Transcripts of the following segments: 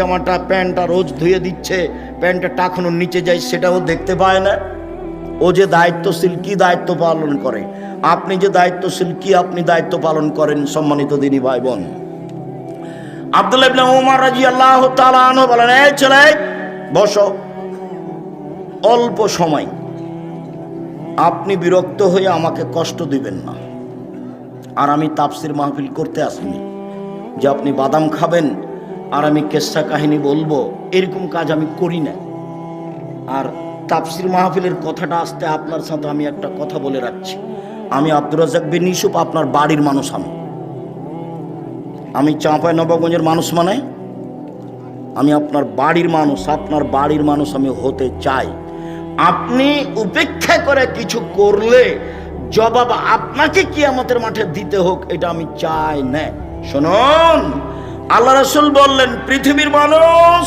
জামাটা, প্যান্টটা রোজ ধুয়ে দিচ্ছে প্যান্টটা টাকানোর নিচে যায়, সেটাও দেখতে পায় না। ও যে দায়িত্বশীল কি দায়িত্ব পালন করে? আপনি যে দায়িত্বশীল কি আপনি দায়িত্ব পালন করেন, সম্মানিত দিনী ভাই বোন আব্দুল্লাহ ইবনে ওমর রাদিয়াল্লাহু তাআলা আনহু বলেন, এই ছেলে, বসো। অল্প সময়। আপনি বিরক্ত হয়ে আমাকে কষ্ট দিবেন না। আর আমি তাফসির মাহফিল করতে আসিনি। যে আপনি বাদাম খাবেন আর আমি কেসা কাহিনী বলব, এরকম কাজ আমি করি না। আর তাফসির মাহফিলের কথাটা আসতে আপনার সাথে আমি একটা কথা বলে রাখছি। আমি আব্দুর রাজাক বিন ইউসুফ, আপনার বাড়ির মানুষ আমি। আমি চাঁপাই নবাবগঞ্জের মানুষ মানে আমি আপনার বাড়ির মানুষ, আপনার বাড়ির মানুষ আমি হতে চাই। আপনি উপেক্ষা করে কিছু করলে জবাব আপনাকে কি আমাদের মাঠে দিতে হোক, এটা আমি চাই না। শুনুন আল্লাহ রসুল বললেন, পৃথিবীর মানুষ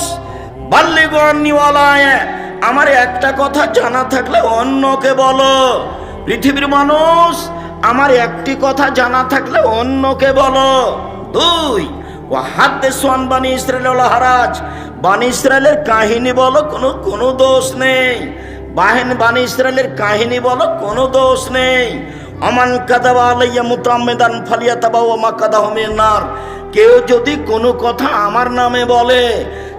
আমার একটা কথা জানা থাকলে অন্যকে বলো। পৃথিবীর মানুষ, আমার একটি কথা জানা থাকলে অন্যকে বলো। দুই ও হাতে সোয়ান বানি ইসরায়েল হারাজ, বানি ইসরায়েলের কাহিনী বলো, কোনো কোনো দোষ নেই। বাহিন বানি ইসরায়েলের কাহিনী বলো, কোনো দোষ নেই। অমান কাদাবা আলাইয়া মুতাম্মেদান ফালিয়া তাবা ও মা কাদা নার কেউ যদি কোনো কথা আমার নামে বলে,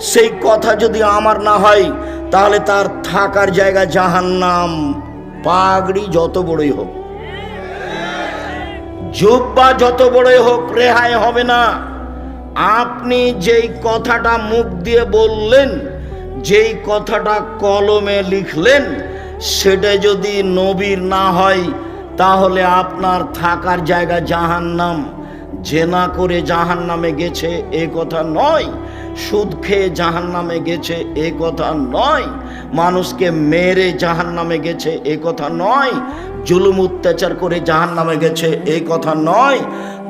সেই কথা যদি আমার না হয়, তাহলে তার থাকার জায়গা জাহান্নাম, পাগড়ি যত বড়ই হোক। জুব্বা যত বড়ই হোক, রেহাই হবে না। আপনি যেই কথাটা মুখ দিয়ে বললেন, যেই কথাটা কলমে লিখলেন, সেটা যদি নবীর না হয়, তাহলে আপনার থাকার জায়গা জাহান্নাম। জেনা করে জাহান নামে গেছে, এ কথা নয়। সুদ খেয়ে জাহান নামে গেছে, এ কথা নয়। মানুষকে মেরে জাহান নামে গেছে, এ কথা নয়। জুলুম অত্যাচার করে জাহান নামে গেছে, এ কথা নয়।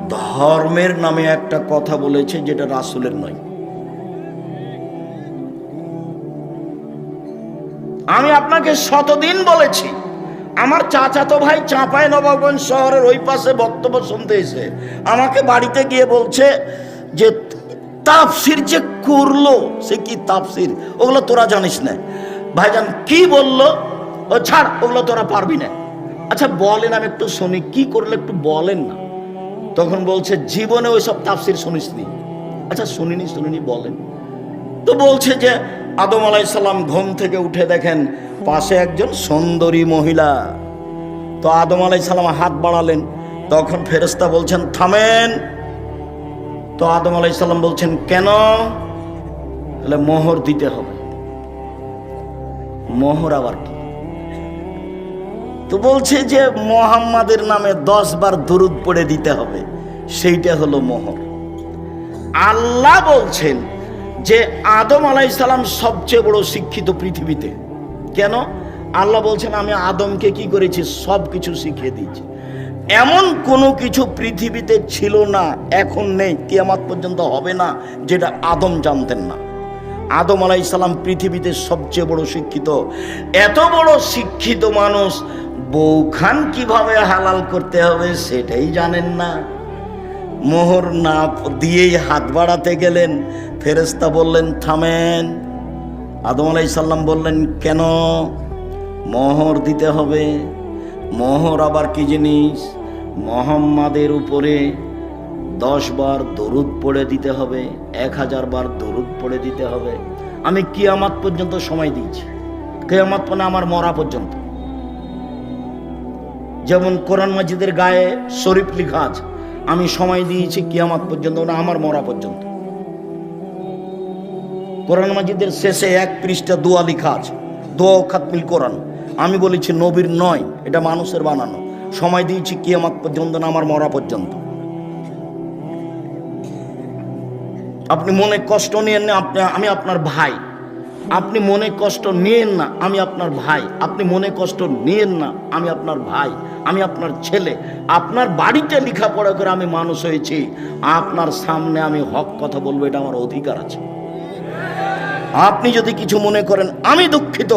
ধর্মের নামে একটা কথা বলেছে, যেটা রাসুলের নয়। আমি আপনাকে শতদিন বলেছি আমার চাচাতো ভাই চাঁপাই নবাবগঞ্জ শহরের ওই পাশে বক্তব্য শুনতে এসে আমাকে বাড়িতে গিয়ে বলছে যে, তাপসির যে করল, সে কি তাপসির? ওগুলো তোরা জানিস না। ভাইজান কি বলল? ও, ছাড়, ওগুলো তোরা পারবি না। আচ্ছা বলেন, আমি একটু শুনি, কি করলে একটু বলেন না? তখন বলছে, জীবনে ওই সব তাফসির শুনিসনি। আচ্ছা শুনিনি শুনিনি, বলেন। তো বলছে যে আদম আলাইসাল্লাম ঘুম থেকে উঠে দেখেন পাশে একজন সুন্দরী মহিলা। তো আদম আলাইসাল্লাম হাত বাড়ালেন। তখন ফেরেস্তা বলছেন, থামেন। তো আদম আলাইসাল্লাম বলছেন, কেন? তাহলে মোহর দিতে হবে। মোহর আবার কি? তো বলছে যে মোহাম্মদের নামে দশ বার দুরুদ পড়ে দিতে হবে। সেইটা হলো মোহর। আল্লাহ বলছেন যে আদম আলাইসালাম সবচেয়ে বড় শিক্ষিত পৃথিবীতে। কেন? আল্লাহ বলছেন, আমি আদমকে কি করেছি? সব কিছু শিখিয়ে দিয়েছি। এমন কোনো কিছু পৃথিবীতে ছিল না, এখন নেই, কিয়ামাত পর্যন্ত হবে না, যেটা আদম জানতেন না। আদম আলাইসালাম পৃথিবীতে সবচেয়ে বড় শিক্ষিত। এত বড় শিক্ষিত মানুষ বৌখান কীভাবে হালাল করতে হবে সেটাই জানেন না। মোহর না দিয়েই হাত বাড়াতে গেলেন ফেরেস্তা বললেন, থামেন। আদম আলাইসাল্লাম বললেন, কেন? মোহর দিতে হবে। মোহর আবার কি জিনিস? মোহাম্মাদের উপরে দশ বার দরুদ পড়ে দিতে হবে, এক হাজার বার দরুদ পড়ে দিতে হবে। আমি কিয়ামাত পর্যন্ত সময় দিয়েছি। কিয়ামাত মানে আমার মরা পর্যন্ত। যেমন কোরআন মাজিদের গায়ে শরীফ লিখা আছে আমি সময় দিয়েছি কিয়ামাত পর্যন্ত, না আমার মরা পর্যন্ত। কোরআন মাজিদের শেষে এক পৃষ্ঠা দোয়া লিখা আছে, দোয়া খাতমিল কোরআন। আমি বলেছি, নবীর নয়, এটা মানুষের বানানো। সময় দিয়েছি কিয়ামাত পর্যন্ত, না আমার মরা পর্যন্ত। আপনি মনে কষ্ট নিয়েন না, আপনি আমি আপনার ভাই। আপনি মনে কষ্ট নিয়েন না, আমি আপনার ভাই। আপনি মনে কষ্ট নিয়েন না, আমি আপনার ভাই, আমি আপনার ছেলে। আপনার বাড়িতে লেখাপড়া করে আমি মানুষ হয়েছি। আপনার সামনে আমি হক কথা বলব, এটা আমার অধিকার আছে। আপনি যদি কিছু মনে করেন, আমি দুঃখিত।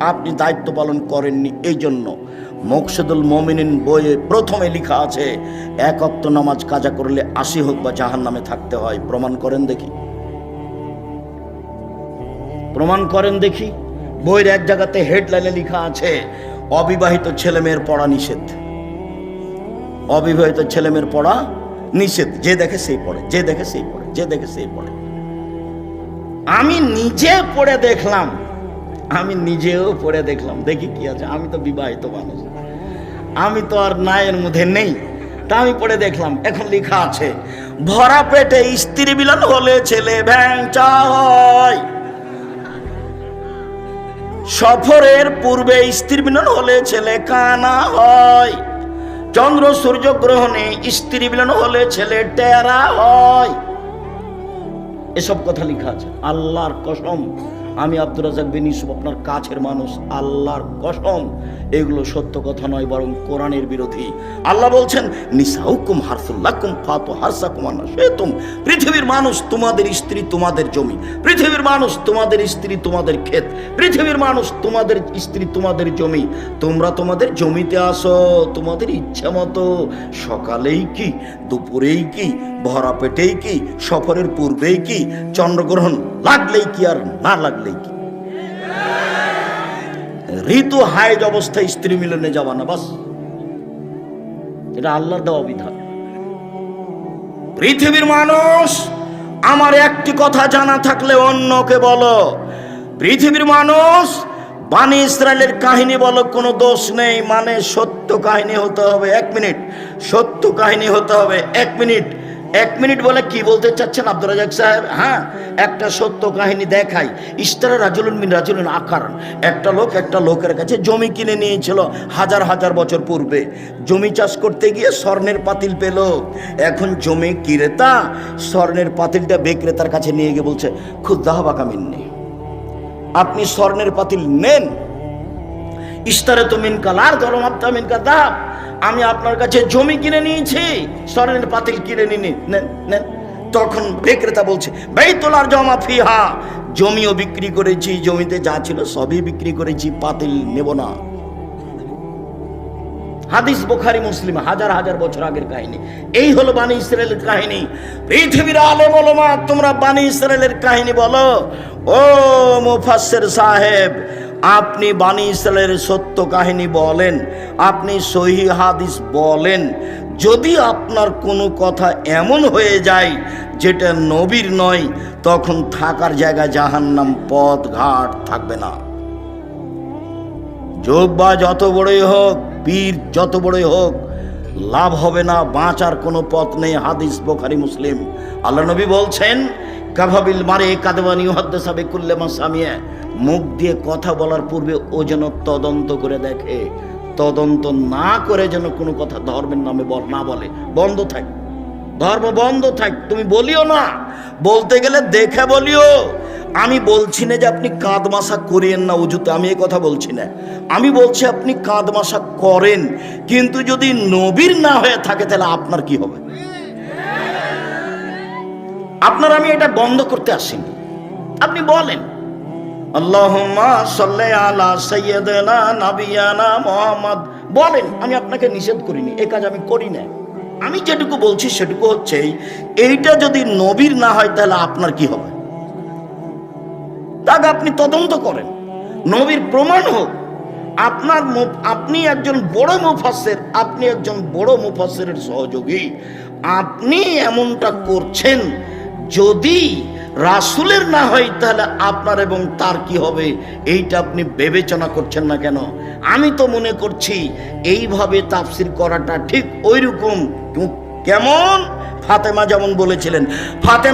আপনি দায়িত্ব পালন করেননি এই জন্য মকসুদুল মমিনিন বইয়ে প্রথমে লেখা আছে, এক অক্ত নামাজ কাজা করলে আশি হোক বা জাহান নামে থাকতে হয়। প্রমাণ করেন দেখি। প্রমাণ করেন দেখি। বইয়ের এক জায়গাতে হেডলাইনে লেখা আছে, অবিবাহিত ছেলেমেয়ের পড়া নিষেধ। অবিবাহিত ছেলেমেয়ের পড়া নিষেধ। যে দেখে সেই পড়ে, যে দেখে সেই পড়ে, যে দেখে সেই পড়ে। আমি নিজে পড়ে দেখলাম, আমি নিজেও পড়ে দেখলাম। দেখি কি আছে, আমি তো বিবাহিত মানুষ। আমি তো আর নায়ের মধ্যে নেই, তা আমি পড়ে দেখলাম। এখন লেখা আছে, ভরা পেটে স্ত্রী মিলন হলে ছেলে ভ্যাংচা হয়। সফরের পূর্বে স্ত্রী মিলন হলে ছেলে কানা হয়। চন্দ্র সূর্য গ্রহণে স্ত্রী মিলন হলে ছেলে টেরা হয়। এসব কথা লেখা আছে। আল্লাহর কসম। আমি আব্দুর রাজাক বিন ইউসুফ, আপনার কাছের মানুষ, আল্লাহর কসম, এগুলো সত্য কথা নয়, বরং কোরআনের বিরোধী। আল্লাহ বলছেন, নিসাউকুম হারসুল্লাকুম ফাতু হারসাকুম আনাশেতুম পৃথিবীর মানুষ তোমাদের স্ত্রী, তোমাদের জমি। পৃথিবীর মানুষ তোমাদের স্ত্রী, তোমাদের ক্ষেত। পৃথিবীর মানুষ তোমাদের স্ত্রী, তোমাদের জমি। তোমরা তোমাদের জমিতে আসো, তোমাদের ইচ্ছা মতো। সকালেই কি, দুপুরেই কি, ভরা পেটেই কি, সফরের পূর্বেই কি, চন্দ্রগ্রহণ লাগলেই কি আর না লাগলেই কি ঋতু হাইজ অবস্থায় স্ত্রী মিলনে যাওয়া না, বাস। এটা আল্লাহর দেওয়া বিধান। পৃথিবীর মানুষ, আমার একটি কথা জানা থাকলে অন্যকে বলো। পৃথিবীর মানুষ বাণী ইসরায়েলের কাহিনী বলো, কোনো দোষ নেই মানে সত্য কাহিনী হতে হবে, এক মিনিট। সত্য কাহিনী হতে হবে, এক মিনিট। এক মিনিট বলে কি বলতে চাচ্ছেন আব্দুল রাজাক সাহেব? হ্যাঁ একটা সত্য কাহিনী দেখাই। ইস্তারা রাজুলুন মিন রাজুলুন আকার একটা লোক একটা লোকের কাছে জমি কিনে নিয়েছিল হাজার হাজার বছর পূর্বে। জমি চাষ করতে গিয়ে স্বর্ণের পাতিল পেল। এখন জমি ক্রেতা স্বর্ণের পাতিলটা বিক্রেতার কাছে নিয়ে গিয়ে বলছে খুদ্দাহ বাকামিন্নি আপনি স্বর্ণের পাতিল নেন ইস্তারে তো মিনকাল আর ধরমাত্তা মিনকা দাব আমি আপনার কাছে জমি কিনে নিয়েছি, স্বর্ণের পাতিল কিনে নিনি নেন নেন তখন বিক্রেতা বলছে বেতলার জমা ফিহা। জমিও বিক্রি করেছি, জমিতে যা ছিল সবই বিক্রি করেছি, পাতিল নেব না। হাদিস বোখারি, মুসলিম, হাজার হাজার বছর আগের কাহিনী। এই হলো বাণী ইসরায়েলের কাহিনী। পৃথিবীর আলেম ওলামা, তোমরা বাণী ইসরায়েলের কাহিনী বলো। ও মুফাসসির সাহেব আপনি বাণী ইসরায়েলের সত্য কাহিনী বলেন, আপনি সহি হাদিস বলেন। যদি আপনার কোনো কথা এমন হয়ে যায় যেটা নবীর নয়, তখন থাকার জায়গা জাহান্নাম পথ ঘাট থাকবে না। যোগ্যা যত বড়ই হোক, পীর যত বড়ই হোক, লাভ হবে না, বাঁচার কোনো পথ নেই, হাদিস বোখারি মুসলিম। আল্লাহ নবী বলছেন কাভাবিল মারে কাদেবানি হদ্দেসাবে কুল্লে মাসামিয়া। মুখ দিয়ে কথা বলার পূর্বে ও যেন তদন্ত করে দেখে। তদন্ত না করে যেন কোনো কথা ধর্মের নামে না বলে। বন্ধ থাক। ধর্ম বন্ধ থাক। তুমি বলিও না। বলতে গেলে দেখে বলিও। আমি বলছি না যে আপনি কাঁদ মাসা করিয়েন না উজুতে আমি এই কথা বলছি না। আমি বলছি আপনি কাঁদ মাসা করেন। কিন্তু যদি নবীর না হয়ে থাকে তাহলে আপনার কি হবে? আপনার আমি এটা বন্ধ করতে আসিনি। আপনি বলেন। বলেন আমি আপনাকে নিষেধ করিনি এই কাজ আমি করি না আমি যেটুকু বলছি সেটুকু হচ্ছে এইটা যদি নবীর না হয় তাহলে আপনার কি হবে? তাকে আপনি তদন্ত করেন। নবীর প্রমাণ হোক। আপনার আপনি একজন বড় মুফাসের আপনি একজন বড় মুফাসের সহযোগী। আপনি এমনটা করছেন যদি রাসুলের না হয়, তাহলে আপনার এবং তার কি হবে? এইটা আপনি বিবেচনা করছেন না কেন? আমি তো মনে করছি, এইভাবে তাফসির করাটা ঠিক ওই রকম কেমন? ফাতেমা যেমন বলেছিলেন, ফাতেমা